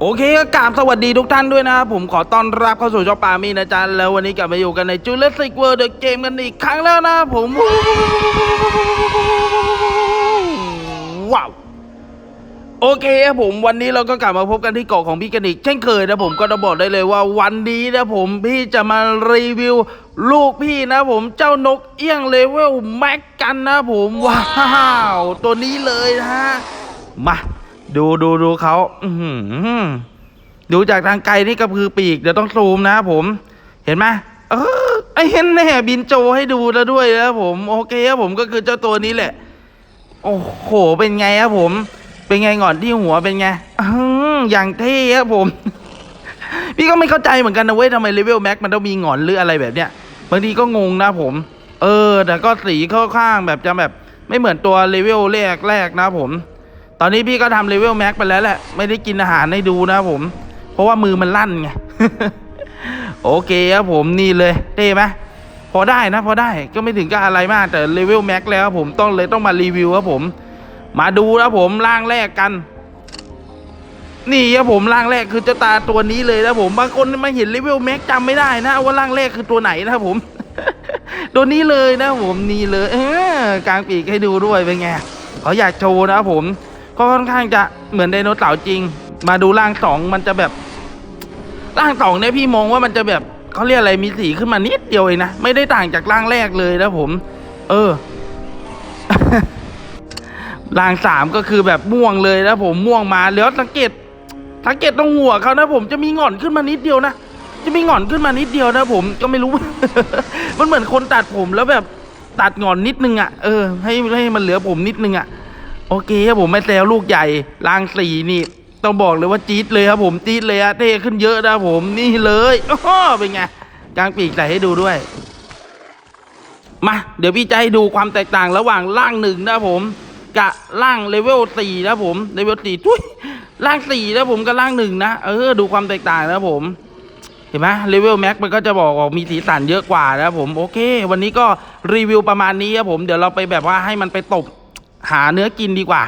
โอเคก็กราบสวัสดีทุกท่านด้วยนะครับผมขอต้อนรับเข้าสู่ช่องปามีนะจ๊ะแล้ววันนี้กลับมาอยู่กันใน Jurassic World The Game กันอีกครั้งแล้วนะผม ว้าว โอเคครับผมวันนี้เราก็กลับมาพบกันที่เกาะของพี่กันอีกเช่นเคยนะผมก็จะบอกได้เลยว่าวันนี้นะผมพี่จะมารีวิว ลูกพี่นะผมเจ้านกเอี้ยงเลเวลแม็กกันนะผมว้าว ตัวนี้เลยนะฮะมา ดูดูดูเขาอืดูจากทางไกลนี่ก็คือปีก เดี๋ยวต้องซูมนะผม เห็นไหมเออไอเห็นแน่บินโจให้ดูแล้วด้วยนะผมโอเคครับผมก็คือเจ้าตัวนี้แหละ โอ้โหเป็นไงครับผม เป็นไงก่อนที่หัวเป็นไงออย่างเท่ครับผม พี่ก็ไม่เข้าใจเหมือนกันนะเว้ยทำไมเลเวลแม็กมันต้องมีหงอนหรืออะไรแบบเนี้ยบางทีก็งงนะผม เออ แต่ก็สีเข้าข้างแบบจะแบบ ไม่เหมือนตัวเลเวลแรกแรกนะผม ตอนนี้พี่ก็ทำเลเวลแม็กไปแล้วแหละ ไม่ได้กินอาหารให้ดูนะผม เพราะว่ามือมันลั่นไง โอเคครับผมนี่เลยเท่ไหมพอได้นะพอได้ก็ไม่ถึงกับอะไรมากแต่เลเวลแม็กแล้วผมต้องเลยต้องมารีวิวครับผม มาดูนะผมร่างแรกกัน นี่ครับผมร่างแรกคือเจ้าตาตัวนี้เลยนะผมบางคนมาเห็นเลเวลแม็กจำไม่ได้นะว่าร่างแรกคือตัวไหนนะครับผมตัวนี้เลยนะผมนี่เลยเออกลางปีกให้ดูด้วยเป็นไงเขาอยากโชว์นะผม ก็ค่อนข้างจะเหมือนไดโนเสาร์จริง มาดูร่างสองมันจะแบบ ร่างสองเนี่ยพี่มองว่ามันจะแบบเขาเรียกอะไรมีสีขึ้นมานิดเดียวเองนะ ไม่ได้ต่างจากร่างแรกเลยนะผม เออรางสามก็คือแบบม่วงเลยนะผมม่วงมาแล้วสังเกตสังเกตตรงหัวเขานะผมจะมีหงอนขึ้นมานิดเดียวนะจะมีหงอนขึ้นมานิดเดียวนะผมก็ไม่รู้ มันเหมือนคนตัดผมแล้วแบบตัดหงอนนิดนึงอะ่ะเออให้ให้มันเหลือผมนิดนึงอะ่ะ อเคครับผมไม่แซวลูกใหญ่รางสี่นี่ ต้องบอกเลยว่าจี๊ดเลยครับผมจี๊ดเลยอะเท่ขึ้นเยอะนะผมนี่เลยอ้อเป็นไงกลางปีกใส่ให้ดูด้วย มาเดี๋ยวพี่จะให้ดูความแตกต่างระหว่างร่างหนึ่งนะผมกับร่างเลเวลสี่นะผมเลเวลสี่ทุยร่างสี่นะผมกับร่างหนึ่งนะเออดูความแตกต่างนะผมเห็นไหมเลเวลแม็กมันก็จะบอกออกมีสีสันเยอะกว่านะผมโอเค วันนี้ก็รีวิวประมาณนี้ครับผมเดี๋ยวเราไปแบบว่าให้มันไปตบ หาเนื้อกินดีกว่า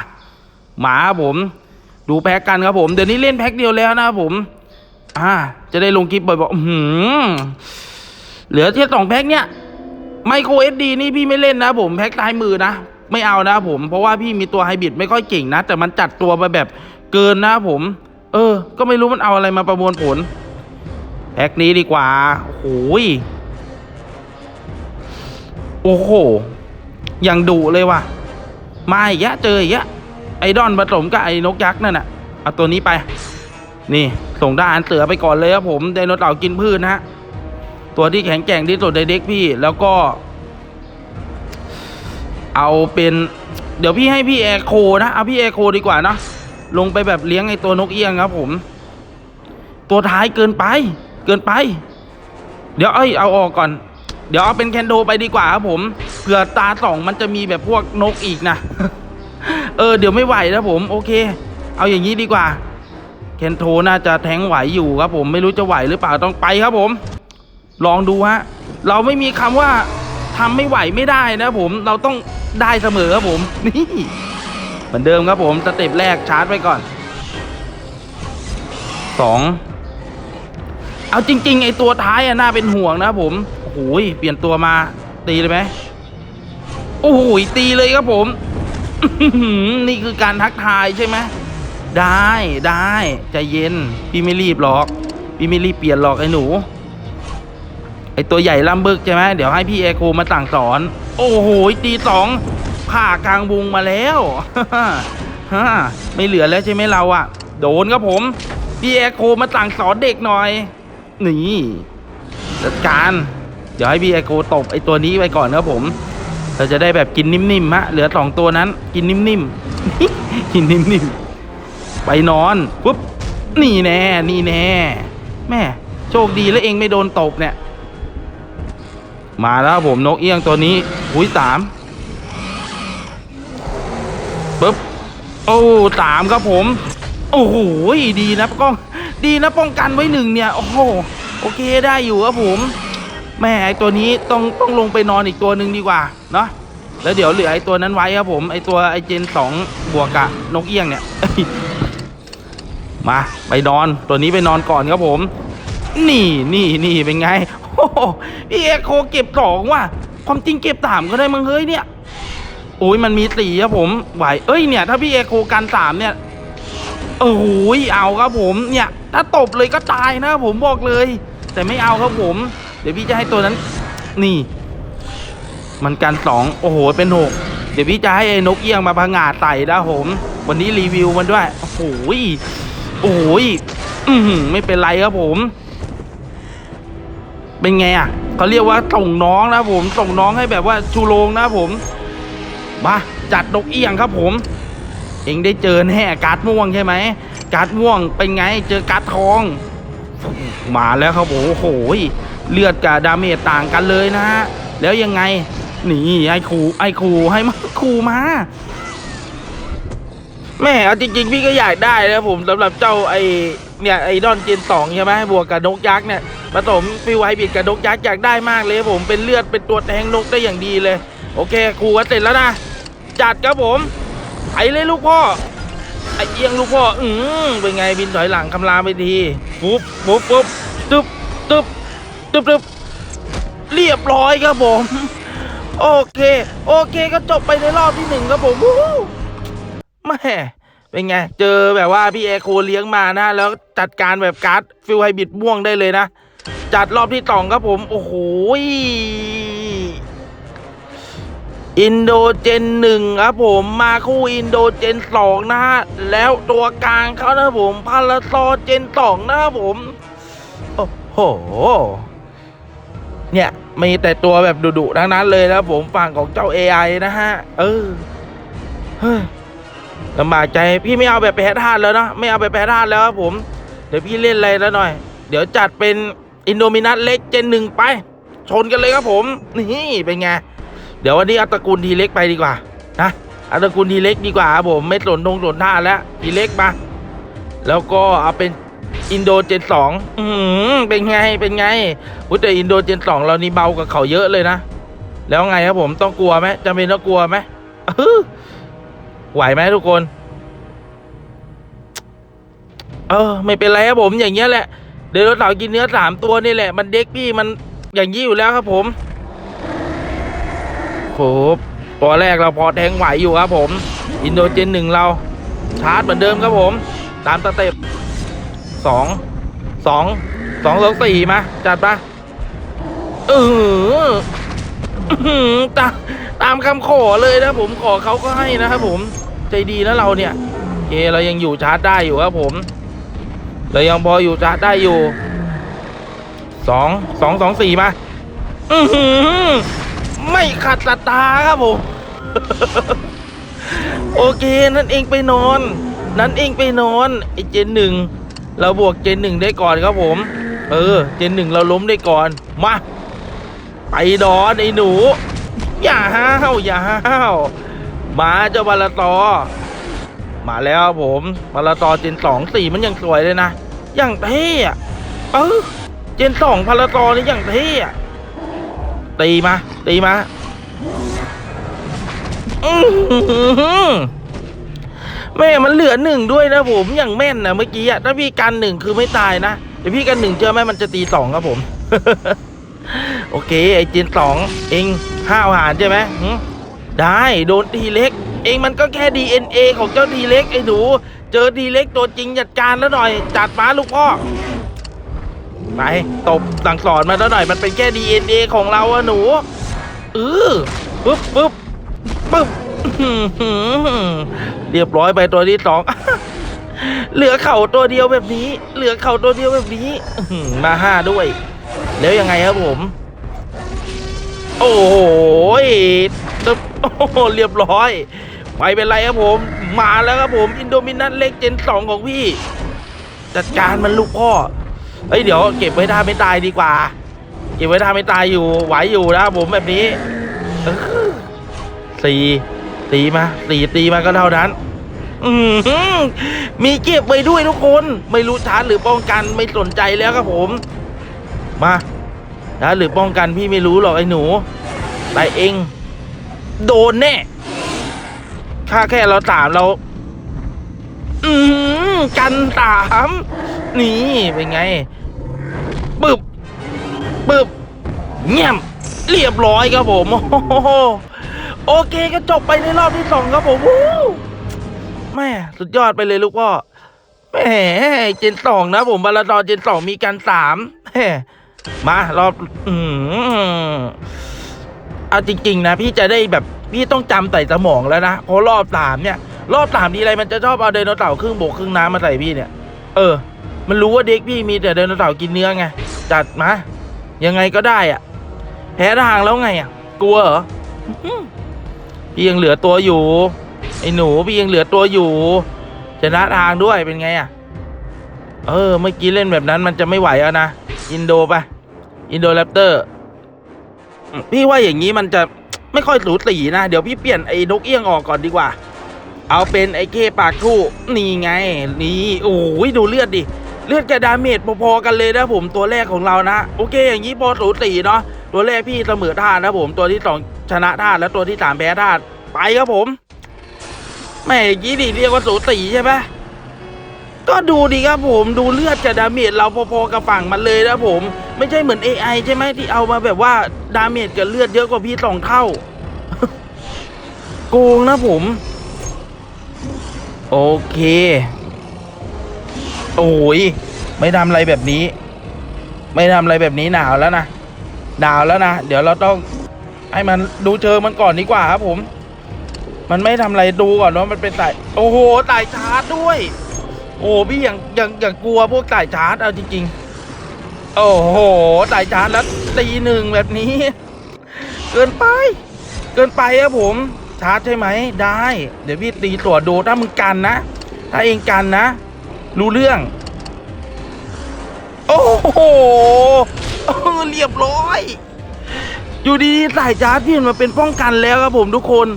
หมาผม ดูแพ็กกันครับผม เดี๋ยวนี้เล่นแพ็กเดียวแล้วนะครับผม อ่า จะได้ลงคลิปบ่อยๆหือเหลือแค่สองแพ็กเนี้ยไมโครเอสดีนี่พี่ไม่เล่นนะผมแพ็กท้ายมือนะไม่เอานะผม เพราะว่าพี่มีตัวไฮบริดไม่ค่อยเก่งนะ แต่มันจัดตัวมาแบบเกินนะผม เออ ก็ไม่รู้มันเอาอะไรมาประมวลผลแพ็กนี้ดีกว่าโอ้ยโอ้โห อย่างดุเลยว่ะ มาอีกแล้วเจออีกแล้วไอดอนผสมกับไอ้นกยักษ์นั่นน่ะเอาตัวนี้ไป นี่ส่งด้านเสือไปก่อนเลยครับผมไดโนเต่ากินพืชนะฮะตัวที่แข็งแกร่งที่สุดในเด็กพี่แล้วก็ เอาเป็น เดี๋ยวพี่ให้พี่แอโคนะเอาพี่แอโคดีกว่านะลงไปแบบเลี้ยงไอตัวนกเอี้ยงครับผม ตัวท้ายเกินไป เกินไป เดี๋ยวเอ้ยเอาออกก่อน เดี๋ยวเอาเป็นแคนโดไปดีกว่าครับผมเผื่อตาสองมันจะมีแบบพวกนกอีกนะ เออเดี๋ยวไม่ไหวนะผม โอเค เอาอย่างนี้ดีกว่าเคนโทน่าจะแทงไหวอยู่ครับผมไม่รู้จะไหวหรือเปล่าต้องไปครับผม ลองดูฮะเราไม่มีคำว่าทำไม่ไหวไม่ได้นะผมเราต้องได้เสมอครับผมนี่เหมือนเดิมครับผมสเต็ปแรกชาร์จไปก่อนสองเอาจริง ๆ ไอตัวท้ายอะน่าเป็นห่วงนะผม หยเปลี่ยนตัวมา ตีเลยไหมโอ้โหตีเลยครับผม นี่คือการทักทายใช่ไหมได้ได้ใจเย็น พี่ไม่รีบหรอก พี่ไม่รีบเปลี่ยนหรอกไอ้หนู ไอ้ตัวใหญ่ลำบึกใช่ไหมเดี๋ยวให้พี่เอโคมาสั่งสอน โอ้โหตีสองผ่ากลางวงมาแล้วฮ่าไม่เหลือแล้วใช่ไหมเราอะโดนครับผม พี่เอโคมาสั่งสอนเด็กหน่อย นี่จัดการ เดี๋ยวให้พี่เอโคตบไอตัวนี้ไปก่อนครับผม เราจะได้แบบกินนิ่มๆฮะเหลือสองตัวนั้น กินนิ่มๆ กินนิ่มๆ ไปนอนปุ๊บนี่แน่นี่แน่แม่โชคดีแล้วเองไม่โดนตบเนี่ย มาแล้วผมนกเอี้ยงตัวนี้หุยสามปุ๊บโอ้สามครับผม โอ้โหดีนะป้อง ดีนะป้องกันไว้หนึ่งเนี่ย โอ้โหโอเคได้อยู่ครับผม แม่ไอตัวนี้ต้องต้องลงไปนอนอีกตัวหนึ่งดีกว่าเนาะแล้วเดี๋ยวเหลือไอตัวนั้นไว้ครับผมไอตัวไอเจนสองบวกกับนกเอี้ยงเนี่ยมาไปนอนตัวนี้ไปนอนก่อนครับผม นี่นี่นี่เป็นไงโอ้พี่เอโคเก็บสองว่ะความจริงเก็บสามก็ได้มั้งเฮ้ยเนี่ยโอ้ยมันมีสี่ครับผมไหวเอ้ยเนี่ย ถ้าพี่เอโคกันสามเนี่ยโอ้โหเอาครับผมเนี่ย ถ้าตบเลยก็ตายนะผมบอกเลย แต่ไม่เอาครับผม ดี๋ยวพี่จะให้ตัวนั้น นี่ มันกันสองโอ้โหเป็นหกเดี๋ยวพี่จะให้ไอ้นกเอี้ยงมาพังงาดใส่นะผมวันนี้รีวิวมันด้วยโอ้โหโอ้โหอือหือไม่เป็นไรครับผม เป็นไงอะเขาเรียกว่าส่งน้องนะผมส่งน้องให้แบบว่าชูโรงนะผมมาจัดนกเอี้ยงครับผม เองได้เจอแน่การ์ดม่วงใช่ไหมการ์ดม่วงเป็นไงเจอการ์ดทอง มาแล้วครับผมโอ้โห เลือดกับดาเมจต่างกันเลยนะฮะ แล้วยังไง นี่ไอ้ครูไอ้ครูให้มาครูมาแม่เอาจริงๆ พี่ก็อยากได้นะผมสำหรับเจ้าไอ้เนี่ยไอ้ดอนเจนสองใช่ไหมบวกกับนกยักษ์เนี่ยผสมฟิวไฮบิดกับนกยักษ์อยากได้มากเลยผมเป็นเลือดเป็นตัวแทงนกได้อย่างดีเลย โอเคครูก็เสร็จแล้วนะ จัดครับผมไปเลยลูกพ่อไอเอียงลูกพ่ออืมเป็นไงบินถอยหลังคำรามไปทีปุ๊บปุ๊บปุ๊บตึ๊บตึ๊บ ตึ๊บตึ๊บเรียบร้อยครับผม โอเค โอเคก็จบไปในรอบที่หนึ่งครับผมแม่เป็นไง เจอแบบว่าพี่แอโคเลี้ยงมานะ แล้วจัดการแบบการ์ดฟิลไฮบริดม่วงได้เลยนะ จัดรอบที่สองครับผม โอ้โหอินโดเจนหนึ่งครับผมมาคู่อินโดเจนสองนะฮะ แล้วตัวกลางเขานะผมพาราซอเจนสองนะครับผม โอ้โห เนี่ยมีแต่ตัวแบบดุๆทั้งนั้นเลยนะผมฝั่งของเจ้า AI นะฮะ เออเฮ้ยลำบากใจพี่ไม่เอาแบบแพ้ธาตุแล้วนะไม่เอาแบบแพ้ธาตุแล้วครับผม เดี๋ยวพี่เล่นอะไรแล้วหน่อย เดี๋ยวจัดเป็นอินโดมินัสเล็กเจนหนึ่งไป ชนกันเลยครับผม นี่เป็นไง เดี๋ยววันนี้เอาตระกูลทีเล็กไปดีกว่านะเอาตระกูลทีเล็กดีกว่าครับผมไม่สนทงสนท่าแล้วทีเล็กมา แล้วก็เอาเป็น อินโดเจนสองอืมเป็นไง เป็นไงอุยแต่อินโดเจนสองเรานี่เบากว่าเขาเยอะเลยนะ แล้วไงครับผมต้องกลัวไหมจำเป็นต้องกลัวไหมไหวไหมทุกคน เออ ไม่เป็นไรครับผม อย่างเงี้ยแหละ เดี๋ยวเราเต่ากินเนื้อสามตัวนี่แหละ มันเด็กพี่มันอย่างนี้อยู่แล้วครับผมโหตัวแรกเราพอแทงไหวอยู่ครับผม อินโดเจนหนึ่งเรา ชาร์จเหมือนเดิมครับผม ตามสเต็ป สองสองสองสองสี่มา จัดปะเอออื้อหือตามตามคำขอเลยนะผมขอเขาก็ให้นะครับผมใจดีนะเราเนี่ยโอเคเรายังอยู่ชาร์จได้อยู่ครับผมเรายังพออยู่ชาร์จได้อยู่สองสองสองสี่มาอือไม่ขัดศรัทธาครับผมโอเค นั่นเองไปนอน นั่นเองไปนอนไอเจนหนึ่ง เราบวกเจนหนึ่งได้ก่อนครับผม เออ เจนหนึ่งเราล้มได้ก่อน มาไปนอนไอ้หนู อย่าห้าวอย่าห้าวมาเจ้าบาลตอ มาแล้วผมบาลตอเจนสองสี่มันยังสวยเลยนะอย่างเท่อะเออเจนสองพาราตอนี่อย่างเท่อะตีมา ตีมา อื้อ แม่มันเหลือหนึ่งด้วยนะผมอย่างแม่นนะเมื่อกี้อะถ้าพี่กันหนึ่งคือไม่ตายนะเดี๋ยวพี่กันหนึ่งเจอไหมมันจะตีสองครับผม โอเค ไอเจนสองเองห้าวหารใช่ไหมได้โดนทีเล็ก เองมันก็แค่ DNA ของเจ้าทีเล็กไอ้หนูเจอทีเล็กตัวจริงจัดการแล้วหน่อย จัดมาลูกพ่อไปตบสั่งสอนมาแล้วหน่อยมันเป็นแค่ DNA ของเราอะหนูเออปึ๊บปึ๊บปึ๊บ เรียบร้อยไปตัวที่สองเหลือเข่าตัวเดียวแบบนี้ เหลือเข่าตัวเดียวแบบนี้มาห้าด้วย แล้วยังไงครับผม โอ้โหตึ๊บโอเรียบร้อยไม่เป็นไรครับผม มาแล้วครับผมอินโดมินัทเล็กเจนสองของพี่ จัดการมันลูกพ่อเฮ้ยเดี๋ยวเก็บไว้ท่าไม่ตายดีกว่า เก็บไว้ท่าไม่ตายอยู่ไหวอยู่นะครับผมแบบนี้สี่ ตีมาสี่ตีมาก็เท่านั้นมีเก็บไว้ด้วยทุกคน ไม่รู้ชาร์จหรือป้องกันไม่สนใจแล้วครับผม มาชาร์จหรือป้องกันพี่ไม่รู้หรอกไอ้หนูแต่เอง โดนแน่ค่าแค่เราถามเรา อืมกันสามนี่เป็นไงปึบปึบเงียบเรียบร้อยครับผมโอ้ โอเคก็จบไปในรอบที่สองครับผมวู้แม่สุดยอดไปเลยลูกพ่อแหมเจนสองนะผมบาลาดอร์เจนสองมีกันสามแหมมารอบอืมเอาจริง ๆ นะ พี่จะได้แบบพี่ต้องจำใส่สมองแล้วนะเพราะรอบสามเนี่ย รอบสามทีไรมันจะชอบเอาไดโนเสาร์ครึ่งบกครึ่งน้ำมาใส่พี่เนี่ย เออ มันรู้ว่าเด็กพี่มีแต่ไดโนเสาร์กินเนื้อไงจัดมายังไงก็ได้อะแพ้ทางแล้วไงอะ กลัวเหรอ พี่ยังเหลือตัวอยู่ ไอ้หนูพี่ยังเหลือตัวอยู่ชนะทางด้วยเป็นไงอะ เออเมื่อกี้เล่นแบบนั้นมันจะไม่ไหวแล้วนะอินโดไปอินโดแรปเตอร์พี่ว่าอย่างนี้มันจะไม่ค่อยสูสีนะ เดี๋ยวพี่เปลี่ยนไอ้นกเอี้ยงออกก่อนดีกว่า เอาเป็นไอ้เคปากทู่นี่ไง นี่โอ้ยดูเลือดดิ เลือดกับดาเมจพอๆกันเลยนะผมตัวแรกของเรานะ โอเคอย่างนี้พอสูสีเนาะ ตัวแรกพี่เสมอท่านะผม ตัวที่สองชนะท่าแล้วตัวที่สามแพ้ท่าไปครับผมแม่อย่างนี้ดิเรียกว่าสูสีใช่ไหมก็ดูดีครับผมดูเลือดกับดาเมจเราพอๆกับฝั่งมันเลยนะผม ไม่ใช่เหมือน AI ใช่ไหมที่เอามาแบบว่าดาเมจกับเลือดเยอะกว่าพี่สองเท่า โกงนะผม โอเค โอ้ยไม่ทำอะไรแบบนี้ ไม่ทำอะไรแบบนี้หนาวแล้วนะ หนาวแล้วนะ เดี๋ยวเราต้องให้มันดูเชิงมันก่อนดีกว่าครับผม มันไม่ทำอะไรดูก่อนว่ามันเป็นสายโอ้โหสายชาร์จด้วย โอ้พี่อย่างอย่างอย่างกลัวพวกสายชาร์จเอาจริงๆ โอ้โหสายชาร์จแล้วตีหนึ่งแบบนี้ เกินไป เกินไปครับผม ชาร์จใช่ไหมได้ เดี๋ยวพี่ตีตัวดูถ้ามึงกันนะถ้าเองกันนะ รู้เรื่อง โอ้โห เออเรียบร้อย อยู่ดีๆสายชาร์จพี่มันมาเป็นป้องกันแล้วครับผมทุกคน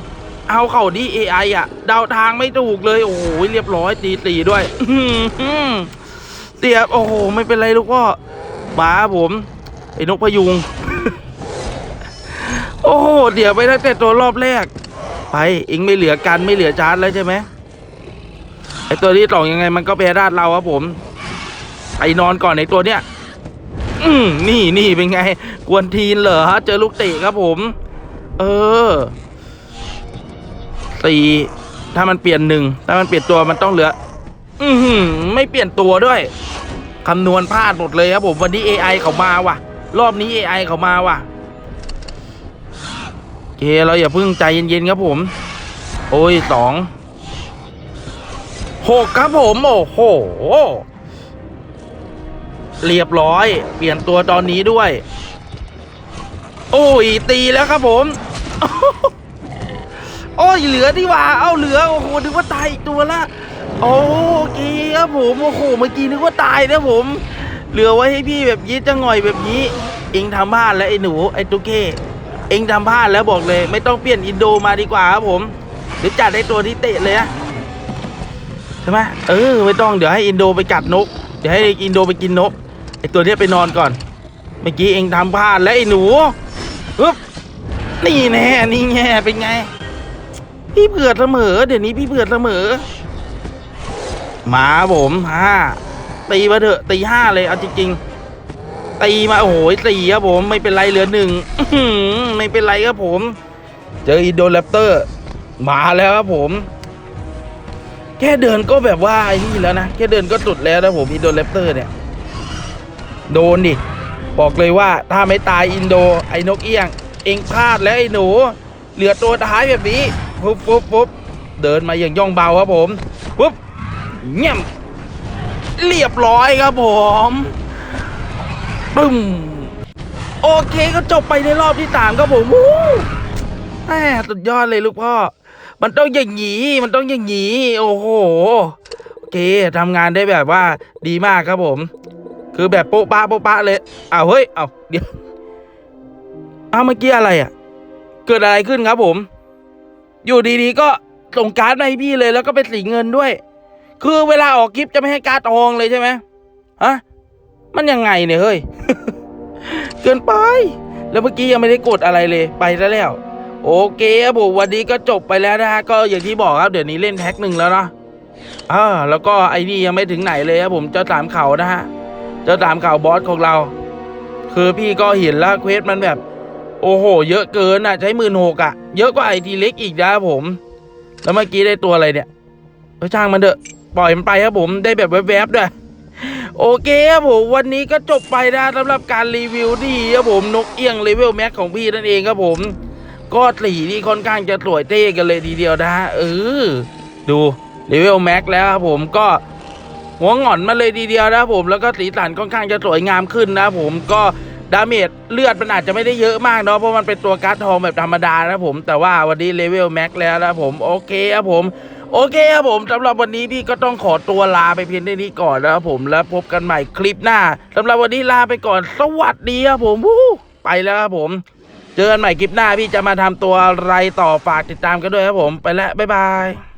เอาเข่าดี AI อะเดาทางไม่ถูกเลย โอ้โหเรียบร้อยตีตีด้วยเสียบโอ้โห ไม่เป็นไรลูกพ่อมาผม ไอ้นกพยุง โอ้โหเดี๋ยวไปตั้งแต่ตัวรอบแรก ไปเองไม่เหลือกันไม่เหลือชาร์จแล้วใช่ไหมไอตัวที่สองยังไงมันก็แพ้ราดเราครับผมไปนอนก่อนในตัวเนี้ย อืมนี่นี่เป็นไง กวนทีนเหรอฮะ เจอลูกเตะครับผม เออสี่ถ้ามันเปลี่ยนหนึ่งถ้ามันเปลี่ยนตัวมันต้องเหลือ อือหือไม่เปลี่ยนตัวด้วยคำนวณพลาดหมดเลยครับผมวันนี้ AI เขามาว่ะ รอบนี้ AI เขามาว่ะเคเราอย่าเพิ่งใจเย็นๆครับผม โอ้ยสองหกครับผม โอ้โห เรียบร้อย เปลี่ยนตัวตอนนี้ด้วย โอ้ยตีแล้วครับผม โอ้ยเหลือที่ว่า เอาเหลือโอ้โหนึกว่าตายอีกตัวละโอเคครับผมโอ้โหเมื่อกี้นึกว่าตายนะผม เหลือไว้ให้พี่แบบยี้จะง่อยแบบนี้เองทำพลาดแล้วไอ้หนูไอ้ตุ๊กเก้เองทำพลาดแล้วบอกเลย ไม่ต้องเปลี่ยนอินโดมาดีกว่าครับผมเดี๋ยวจัดได้ตัวที่เตะเลยนะใช่ไหมเออไม่ต้องเดี๋ยวให้อินโดไปกัดนก เดี๋ยวให้อินโดไปกินนก ไอตัวเนี้ยไปนอนก่อน เมื่อกี้เองทำพลาดแล้วไอหนูปึ๊บนี่แน่นี่แง่เป็นไง พี่เผือดเสมอ เดี๋ยวนี้พี่เผือดเสมอมาผมห้าตีมาเถอะตีห้าเลยเอาจริงๆตีมาโอ้โหสี่ครับผมไม่เป็นไรเหลือหนึ่งไม่เป็นไรครับผม เจออินโดแรปเตอร์มาแล้วครับผม แค่เดินก็แบบว่าไอ้นี่แล้วนะแค่เดินก็สุดแล้วนะผมอินโดแรปเตอร์เนี่ย โดนดิ บอกเลยว่าถ้าไม่ตายอินโดไอ้นกเอี้ยง เองพลาดแล้วไอ้หนู เหลือตัวท้ายแบบนี้ปุ๊บปุ๊บปุ๊บเดินมาอย่างย่องเบาครับผมปุ๊บเงี่ยมเรียบร้อยครับผมปึ้มโอเคก็จบไปในรอบที่สามครับผมวู้แหมสุดยอดเลยลูกพ่อ มันต้องอย่างนี้มันต้องอย่างนี้โอ้โหโอเคทำงานได้แบบว่าดีมากครับผม คือแบบโป๊ะปะโป๊ะปะเลยอ้าวเฮ้ยเอาเดี๋ยวอ้าวเมื่อกี้อะไรอะ เกิดอะไรขึ้นครับผม อยู่ดีๆก็ส่งการ์ดมาให้พี่เลยแล้วก็เป็นสีเงินด้วย คือเวลาออกคลิปจะไม่ให้การ์ดทองเลยใช่ไหมฮะมันยังไงเนี่ยเฮ้ย เกินไป แล้วเมื่อกี้ยังไม่ได้กดอะไรเลยไปซะแล้ว โอเคครับผมวันนี้ก็จบไปแล้วนะฮะก็อย่างที่บอกครับเดี๋ยวนี้เล่นแพ็คหนึ่งแล้วเนาะอ่าแล้วก็ไอ้นี่ยังไม่ถึงไหนเลยครับผมเจ้าสามเขานะฮะ จ้าสามเขาวบอสของเรา คือพี่ก็เห็นแล้วเควสมันแบบ โอ้โห เยอะเกินอะ ใช้หมื่นหกอะ เยอะกว่าไอทีเล็กอีกนะผม แล้วเมื่อกี้ได้ตัวอะไรเนี่ยเออช่างมันเถอะ ปล่อยมันไปครับผมได้แบบแวบๆด้วยโอเคครับผมวันนี้ก็จบไปนะสำหรับการรีวิวที่ครับผมนกเอี้ยงเลเวลแม็กของพี่นั่นเองครับผม ก็สีนี่ค่อนข้างจะสวยเท่กันเลยทีเดียวนะเออดูเลเวลแม็กแล้วครับผมก็ หัวหงอนมาเลยทีเดียวนะผมแล้วก็สีสันค่อนข้างจะสวยงามขึ้นนะผมก็ดาเมจเลือดมันอาจจะไม่ได้เยอะมากเนาะเพราะมันเป็นตัวการ์ดทองแบบธรรมดานะผมแต่ว่าวันนี้เลเวลแม็กแล้วนะผมโอเคครับผมโอเคครับผมสำหรับวันนี้พี่ก็ต้องขอตัวลาไปเพียงเท่านี้ก่อนนะครับผมแล้วพบกันใหม่คลิปหน้าสำหรับวันนี้ลาไปก่อนสวัสดีครับผมไปแล้วครับผม เจอกันใหม่คลิปหน้าพี่จะมาทำตัวอะไรต่อฝากติดตามกันด้วยครับผมไปแล้วบ๊ายบาย